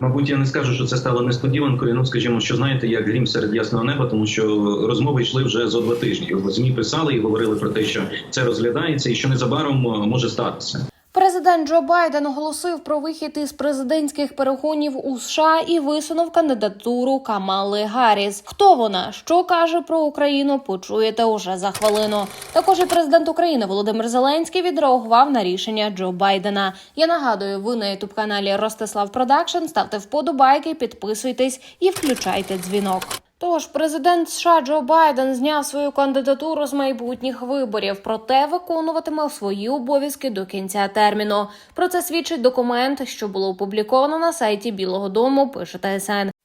Мабуть, я не скажу, що це стало несподіванкою. Ну, скажімо, що знаєте, як грім серед ясного неба, тому що розмови йшли вже зо два тижні. Змі писали і говорили про те, що це розглядається, і що незабаром е, може статися. Президент Джо Байден оголосив про вихід із президентських перегонів у США і висунув кандидатуру Камали Гарріс. Хто вона? Що каже про Україну? Почуєте уже за хвилину. Також і президент України Володимир Зеленський відреагував на рішення Джо Байдена. Я нагадую, ви на ютуб каналі Ростислав Продакшн. Ставте вподобайки, підписуйтесь і включайте дзвінок. Тож президент США Джо Байден зняв свою кандидатуру з майбутніх виборів, проте виконуватиме свої обов'язки до кінця терміну. Про це свідчить документ, що було опубліковано на сайті Білого Дому. Пише ТСН.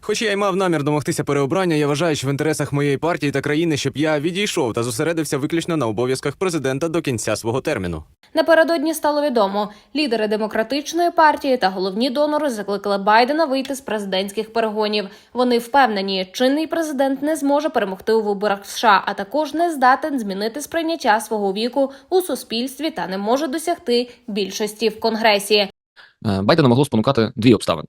Хоч я й мав намір домогтися переобрання, я вважаю, що в інтересах моєї партії та країни, щоб я відійшов та зосередився виключно на обов'язках президента до кінця свого терміну. Напередодні стало відомо, лідери демократичної партії та головні донори закликали Байдена вийти з президентських перегонів. Вони впевнені, чинний президент не зможе перемогти у виборах США, а також не здатен змінити сприйняття свого віку у суспільстві та не може досягти більшості в конгресі. Е, Байдена могло спонукати дві обставини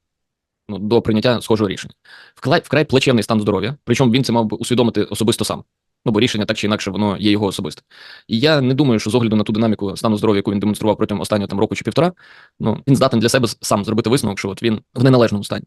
ну, до прийняття схожого рішення. Вкрай, вкрай плачевний стан здоров'я, причому він це мав би усвідомити особисто сам. Ну, бо рішення так чи інакше воно є його особисте. І я не думаю, що з огляду на ту динаміку стану здоров'я, яку він демонстрував протягом останнього там року чи півтора, ну він здатен для себе сам зробити висновок, що от він в неналежному стані.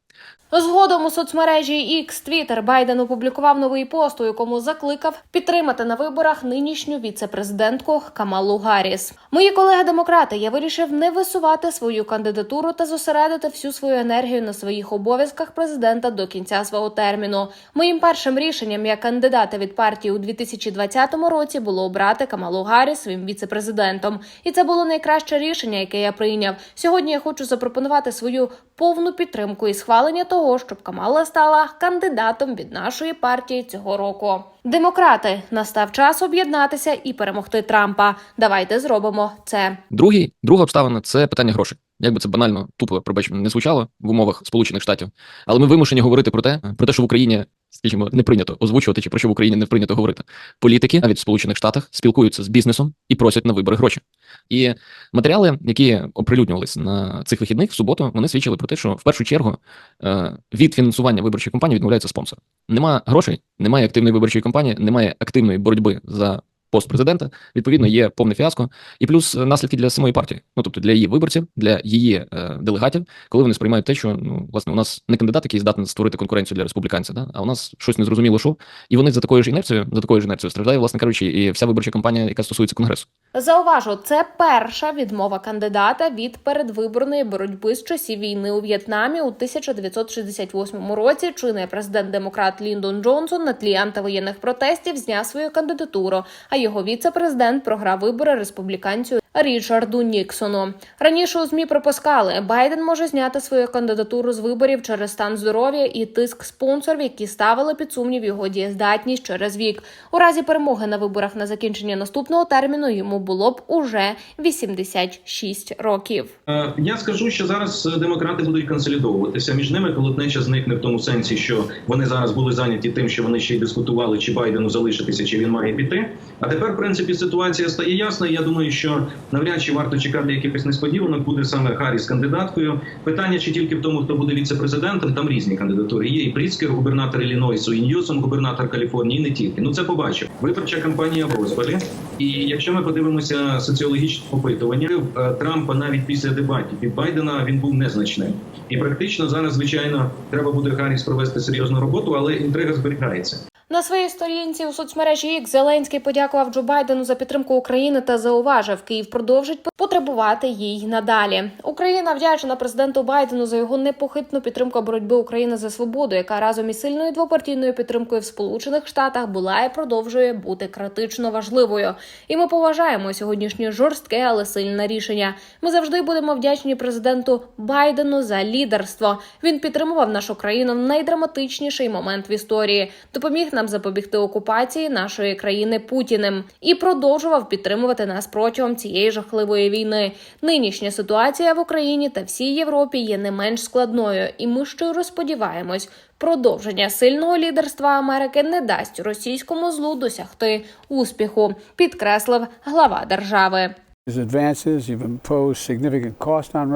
Згодом у соцмережі X Twitter Байден опублікував новий пост, у якому закликав підтримати на виборах нинішню віце-президентку Камалу Гарріс. Мої колеги-демократи, я вирішив не висувати свою кандидатуру та зосередити всю свою енергію на своїх обов'язках президента до кінця свого терміну. Моїм першим рішенням як кандидата від партії у 2020 році було обрати Камалу Гарріс своїм віце-президентом. І це було найкраще рішення, яке я прийняв. Сьогодні я хочу запропонувати свою повну підтримку і схвалення того, щоб Камала стала кандидатом від нашої партії цього року. Демократи настав час об'єднатися і перемогти Трампа. Давайте зробимо це. Другий, друга обставина це питання грошей. Як би це банально тупо пробачте, не звучало в умовах Сполучених Штатів, але ми вимушені говорити про те, про те, що в Україні, скажімо, не прийнято озвучувати, чи про що в Україні не прийнято говорити. Політики навіть в Сполучених Штатах спілкуються з бізнесом і просять на вибори гроші. І матеріали, які оприлюднювалися на цих вихідних в суботу, вони свідчили про те, що в першу чергу е, від фінансування виборчої кампанії відмовляється спонсор. Нема грошей, немає активної виборчої кампанії, немає активної боротьби за пост президента. Відповідно, є повне фіаско, і плюс е, наслідки для самої партії, ну тобто для її виборців, для її е, делегатів, коли вони сприймають те, що ну власне у нас не кандидат, який здатний створити конкуренцію для республіканця, да? а у нас щось незрозуміло, що і вони за такою ж інерцією, за такою ж інерцією страждає, власне кажучи, і вся виборча кампанія, яка стосується конгресу. Зауважу, це перша відмова кандидата від передвиборної боротьби з часів війни у В'єтнамі у 1968 році. Чинний президент демократ Ліндон Джонсон на тлі антивоєнних протестів зняв свою кандидатуру. А його віце-президент програв вибори республіканцю Річарду Ніксону. Раніше у змі пропускали, Байден може зняти свою кандидатуру з виборів через стан здоров'я і тиск спонсорів, які ставили під сумнів його дієздатність через вік. У разі перемоги на виборах на закінчення наступного терміну йому було б уже 86 років. Е, Я скажу, що зараз е, демократи будуть консолідовуватися. Між ними колотнеча зникне в тому сенсі, що вони зараз були зайняті тим, що вони ще й дискутували, чи Байдену залишитися, чи він має піти. А тепер, в принципі, ситуація стає ясна. Я думаю, що навряд чи варто чекати якихось несподіванок. Буде саме Харріс кандидаткою. Питання чи тільки в тому, хто буде віце-президентом. Там різні кандидатури. Є і Пріцкер, губернатор Іллінойсу, і Ньюсом, губернатор Каліфорнії, і не тільки. Ну це побачив. Виборча кампанія в розпалі. І якщо ми подивимося соціологічне опитування е, Трампа навіть після дебатів від Байдена він був незначним. І практично зараз, звичайно, треба буде Харріс провести серйозну роботу, але інтрига зберігається. На своїй сторінці у соцмережі X Зеленський подякував Джо Байдену за підтримку України та зауважив, Київ продовжить потребувати їй надалі. Україна вдячна президенту Байдену за його непохитну підтримку боротьби України за свободу, яка разом із сильною двопартійною підтримкою в Сполучених Штатах була і продовжує бути критично важливою. І ми поважаємо сьогоднішнє жорстке, але сильне рішення. Ми завжди будемо вдячні президенту Байдену за лідерство. Він підтримував нашу країну в найдраматичніший момент в історії, допоміг нам запобігти окупації нашої країни Путіним і продовжував підтримувати нас протягом цієї жахливої війни. Нинішня ситуація в Україні та всій Європі є не менш складною, і ми щиро сподіваємось, продовження сильного лідерства Америки не дасть російському злу досягти успіху, підкреслив глава держави.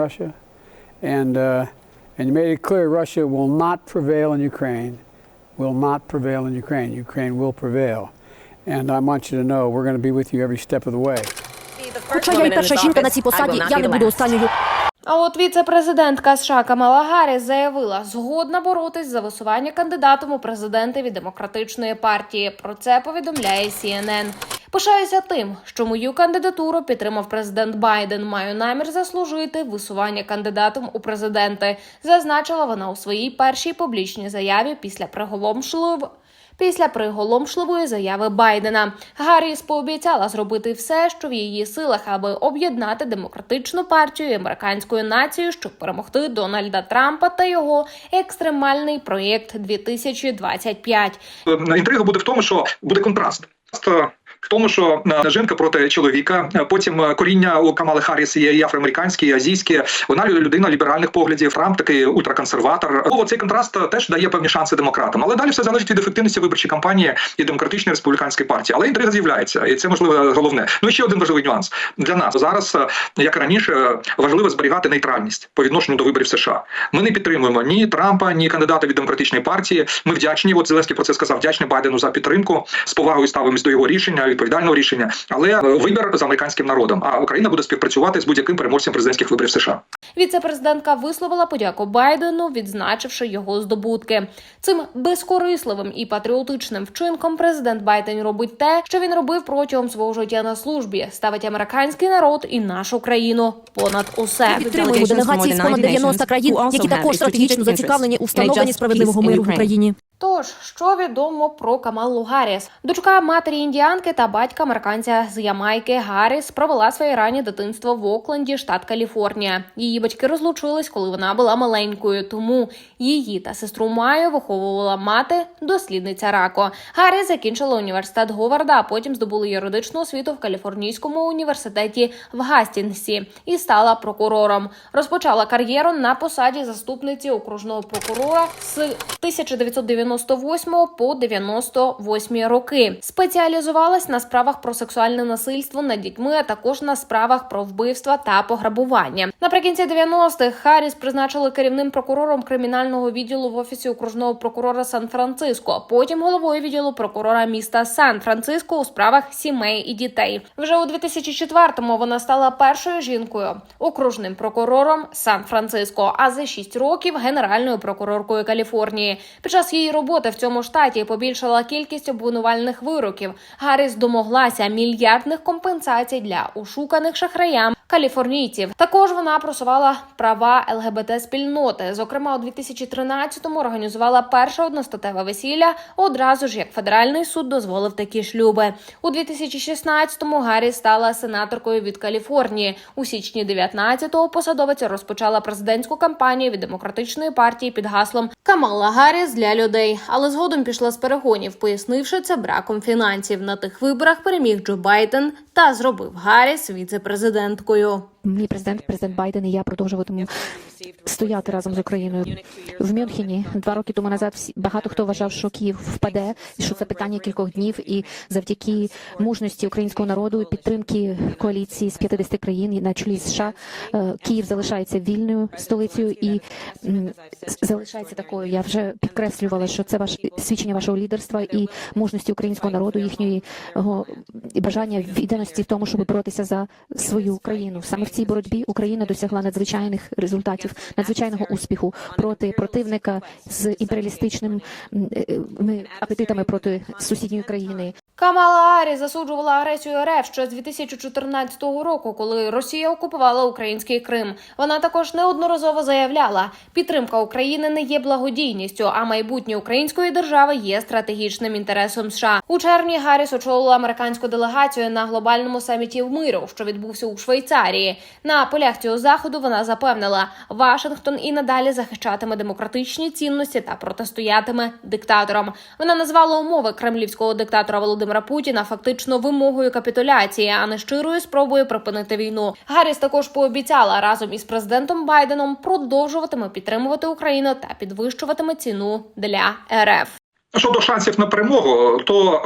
Russia, and uh, And you made it clear Russia will not prevail in Ukraine, will not prevail in Ukraine. Ukraine will prevail. And I want you to know we're going to be with you every step of the way. Хоча я й перша жінка на цій посаді, я не буду останньою. А от віце-президентка США Камала Гарріс заявила, згодна боротись за висування кандидатом у президенти від демократичної партії. Про це повідомляє CNN. Пишаюся тим, що мою кандидатуру підтримав президент Байден. Маю намір заслужити висування кандидатом у президенти. Зазначила вона у своїй першій публічній заяві після приголомшливого Після приголомшливої заяви Байдена Гарріс пообіцяла зробити все, що в її силах, аби об'єднати демократичну партію і американську націю, щоб перемогти Дональда Трампа та його екстремальний проєкт 2025. Е, інтрига буде в тому, що буде контраст. В тому, що е, жінка проти чоловіка, е, потім е, коріння у Камали Харріс є і афроамериканські, і азійські. Вона лю- людина ліберальних поглядів. Трамп такий ультраконсерватор. Цей контраст теж дає певні шанси демократам. Але далі все залежить від ефективності виборчої кампанії і демократичної республіканської партії. Але інтрига з'являється, і це можливо головне. Ну і ще один важливий нюанс для нас зараз, як раніше, важливо зберігати нейтральність по відношенню до виборів США. Ми не підтримуємо ні Трампа, ні кандидата від демократичної партії. Ми вдячні. От Зеленський про це сказав. Вдячний Байдену за підтримку. З повагою ставимось до його рішення, відповідального рішення. Але е, вибір за американським народом. А Україна буде співпрацювати з будь-яким переможцем президентських виборів США. Віце-президентка висловила подяку Байдену, відзначивши його здобутки. Цим безкорисливим і патріотичним вчинком президент Байден робить те, що він робив протягом свого життя на службі: ставить американський народ і нашу країну понад усе. Підтримуємо делегації з понад 90 країн, які також стратегічно зацікавлені у встановленні справедливого миру в Україні. Тож, що відомо про Камалу Гарріс? Дочка матері індіанки та батька американця з Ямайки Гарріс провела своє раннє дитинство в Окленді, штат Каліфорнія. Її батьки розлучились, коли вона була маленькою, тому її та сестру Маю виховувала мати, дослідниця рако. Гарріс закінчила університет Говарда, а потім здобула юридичну освіту в Каліфорнійському університеті в Гастінгсі і стала прокурором. Розпочала кар'єру на посаді заступниці окружного прокурора з 1998 по 98 роки. Спеціалізувалась на справах про сексуальне насильство над дітьми, а також на справах про вбивства та пограбування. Наприкінці 90-х Харріс призначили керівним прокурором кримінального відділу в офісі окружного прокурора Сан-Франциско, а потім головою відділу прокурора міста Сан-Франциско у справах сімей і дітей. Вже у 2004-му вона стала першою жінкою окружним прокурором Сан-Франциско, а за 6 років генеральною прокуроркою Каліфорнії. Під час її роботи в цьому штаті побільшала кількість обвинувальних вироків. Гарріс домоглася мільярдних компенсацій для ушуканих шахраям каліфорнійців. Також вона просувала права ЛГБТ спільноти. Зокрема, у 2013-му організувала перше одностатеве весілля. Одразу ж як федеральний суд дозволив такі шлюби. У 2016-му Гаррі стала сенаторкою від Каліфорнії. У січні 19-го посадовиця розпочала президентську кампанію від демократичної партії під гаслом Камала Гарріс для людей. Але згодом пішла з перегонів, пояснивши це браком фінансів. На тих виборах переміг Джо Байден та зробив Гарріс віце-президенткою. Мій президент, президент Байден і я продовжуватиму стояти разом з Україною в Мюнхені. Два роки тому назад всі багато хто вважав, що Київ впаде, і що це питання кількох днів. І завдяки мужності українського народу і підтримки коаліції з 50 країн на чолі США е, Київ залишається вільною столицею і залишається такою. Я вже підкреслювала, що це ваш свідчення вашого лідерства і мужності українського народу, їхньої і бажання відданості в тому, щоб боротися за свою країну. Саме в цій боротьбі Україна досягла надзвичайних результатів, надзвичайного успіху проти противника з імперіалістичними е, е, ми апетитами проти сусідньої країни. Камала Арі засуджувала агресію РФ ще з 2014 року, коли Росія окупувала український Крим. Вона також неодноразово заявляла, підтримка України не є благодійністю, а майбутнє української держави є стратегічним інтересом США. У червні Гарріс очолила американську делегацію на глобальному саміті миру, що відбувся у Швейцарії. На полях цього заходу вона запевнила, Вашингтон і надалі захищатиме демократичні цінності та протистоятиме диктаторам. Вона назвала умови кремлівського диктатора Володимира Путіна фактично вимогою капітуляції, а не щирою спробою припинити війну. Гарріс також пообіцяла разом із президентом Байденом продовжуватиме підтримувати Україну та підвищуватиме ціну для РФ. Щодо шансів на перемогу, то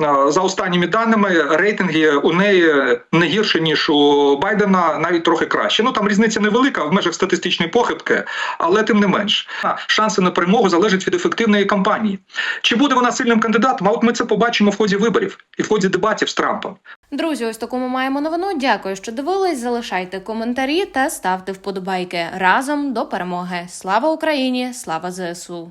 е, е, за останніми даними рейтинги у неї не гірше ніж у Байдена, навіть трохи краще. Ну там різниця невелика в межах статистичної похибки, але тим не менш шанси на перемогу залежать від ефективної кампанії. Чи буде вона сильним кандидатом? А от ми це побачимо в ході виборів і в ході дебатів з Трампом. Друзі, ось таку ми маємо новину. Дякую, що дивились. Залишайте коментарі та ставте вподобайки разом до перемоги. Слава Україні! Слава ЗСУ!